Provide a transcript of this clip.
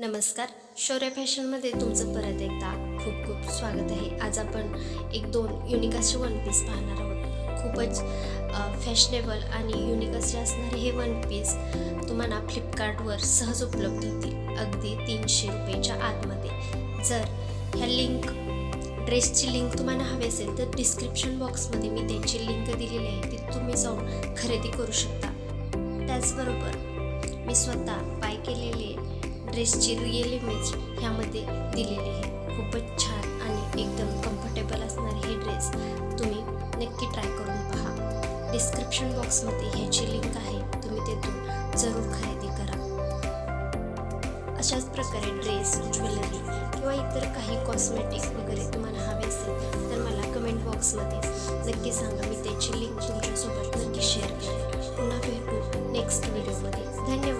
नमस्कार. शौर्य फॅशनमध्ये तुमचं परत एकदा खूप खूप स्वागत आहे. आज आपण एक दोन युनिक असे वन पीस पाहणार आहोत. खूपच फॅशनेबल आणि युनिक असे असणारे हे वन पीस तुम्हाला फ्लिपकार्टवर सहज उपलब्ध होतील. अगदी तीनशे रुपयेच्या आतमध्ये. जर ह्या लिंक ड्रेसची लिंक तुम्हाला हवी असेल तर डिस्क्रिप्शन बॉक्समध्ये मी त्यांची लिंक दिलेली आहे. ती तुम्ही जाऊन खरेदी करू शकता. त्याचबरोबर मी स्वतः बाईक ड्रेसची रिअल इमेज ह्यामध्ये दिलेली आहे. खूपच छान आणि एकदम कम्फर्टेबल असणारे हे ड्रेस तुम्ही नक्की ट्राय करून पहा. डिस्क्रिप्शन बॉक्समध्ये ह्याची लिंक आहे. तुम्ही तेथून जरूर खरेदी करा. अशाच प्रकारे ड्रेस ज्वेलरी किंवा इतर काही कॉस्मेटिक वगैरे तुम्हाला हवे असेल तर मला कमेंट बॉक्समध्ये नक्की सांगा. मी त्याची लिंक तुमच्यासोबत नक्की शेअर करेन. पुन्हा भेटू नेक्स्ट व्हिडिओमध्ये धन्यवाद.